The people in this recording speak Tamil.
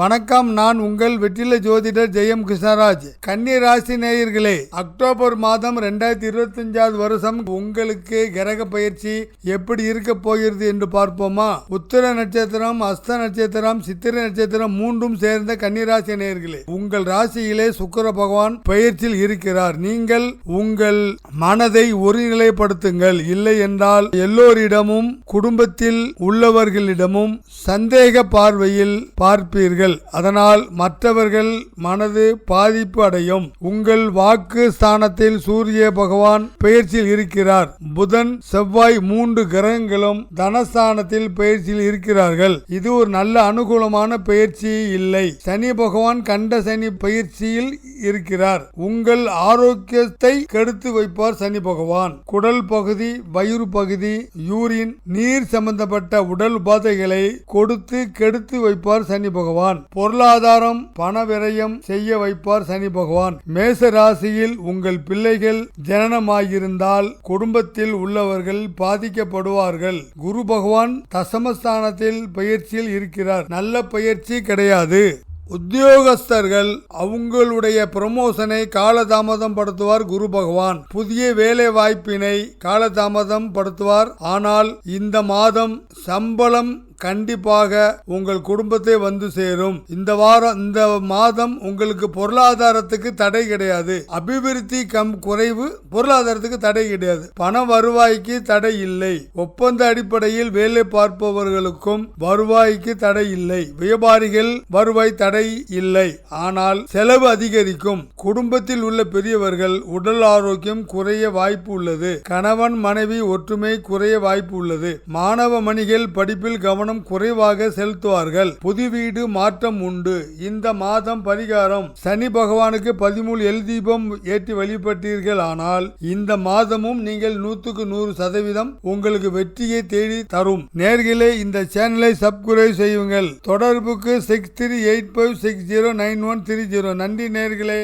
வணக்கம் நான் உங்கள் வெற்றில ஜோதிடர் ஜெயம் கிருஷ்ணராஜ். கன்னி ராசி நேயர்களே அக்டோபர் மாதம் ரெண்டாயிரத்தி இருபத்தஞ்சாவது வருஷம் உங்களுக்கு கிரக பயிற்சி எப்படி இருக்க போகிறது என்று பார்ப்போமா? உத்திர நட்சத்திரம் அஸ்த நட்சத்திரம் சித்திரை நட்சத்திரம் மூன்றும் சேர்ந்த கன்னிராசி நேயர்களே உங்கள் ராசியிலே சுக்கர பகவான் பயிற்சியில் இருக்கிறார். நீங்கள் உங்கள் மனதை ஒருநிலைப்படுத்துங்கள். இல்லை என்றால் எல்லோரிடமும் குடும்பத்தில் உள்ளவர்களிடமும் சந்தேக பார்வையில் பார்ப்பீர்கள். அதனால் மற்றவர்கள் மனது பாதிப்பு அடையும். உங்கள் வாக்கு ஸ்தானத்தில் சூரிய பகவான் பெயர்ச்சியில் இருக்கிறார். புதன் செவ்வாய் மூன்று கிரகங்களும் தனஸ்தானத்தில் பெயர்ச்சியில் இருக்கிறார்கள். இது ஒரு நல்ல அனுகூலமான பயிற்சி இல்லை. சனி பகவான் கண்ட சனி பயிற்சியில் இருக்கிறார். உங்கள் ஆரோக்கியத்தை கெடுத்து வைப்பார் சனி பகவான். குடல் பகுதி வயிறு பகுதி யூரின் நீர் சம்பந்தப்பட்ட உடல் உபாதைகளை கொடுத்து கெடுத்து வைப்பார் சனி பகவான். பொருளாதாரம் பண விரயம் செய்ய வைப்பார் சனி பகவான். மேச ராசியில் உங்கள் பிள்ளைகள் ஜனனமாகியிருந்தால் குடும்பத்தில் உள்ளவர்கள் பாதிக்கப்படுவார்கள். குரு பகவான் தசமஸ்தானத்தில் பயிற்சியில் இருக்கிறார். நல்ல பயிற்சி கிடையாது. உத்தியோகஸ்தர்கள் அவங்களுடைய ப்ரமோஷனை காலதாமதம் படுத்துவார் குரு பகவான். புதிய வேலை வாய்ப்பினை காலதாமதம் படுத்துவார். ஆனால் இந்த மாதம் சம்பளம் கண்டிப்பாக உங்கள் குடும்பத்தை வந்து சேரும். இந்த வாரம் இந்த மாதம் உங்களுக்கு பொருளாதாரத்துக்கு தடை கிடையாது. அபிவிருத்தி கம் குறைவு பொருளாதாரத்துக்கு தடை கிடையாது. பண வருவாய்க்கு தடை இல்லை. ஒப்பந்த அடிப்படையில் வேலை பார்ப்பவர்களுக்கும் வருவாய்க்கு தடை இல்லை. வியாபாரிகள் வருவாய் தடை இல்லை. ஆனால் செலவு அதிகரிக்கும். குடும்பத்தில் உள்ள பெரியவர்கள் உடல் ஆரோக்கியம் குறைய வாய்ப்பு உள்ளது. கணவன் மனைவி ஒற்றுமை குறைய வாய்ப்பு உள்ளது. மாணவ மணிகள் படிப்பில் கவனம் குறைவாக செலுத்துவார்கள். புது வீடு மாற்றம் உண்டு. இந்த மாதம் பரிகாரம். சனி பகவானுக்கு பதிமூணு எல் தீபம் ஏற்றி வழிபட்டீர்கள் ஆனால் இந்த மாதமும் நீங்கள் நூற்றுக்கு நூறு சதவீதம் உங்களுக்கு வெற்றியை தேடி தரும். நேர்களே இந்த சேனலை சப்ஸ்கிரைப் செய்யுங்கள். தொடர்புக்கு six three eight five six zero nine one three zero நன்றி நேர்களே.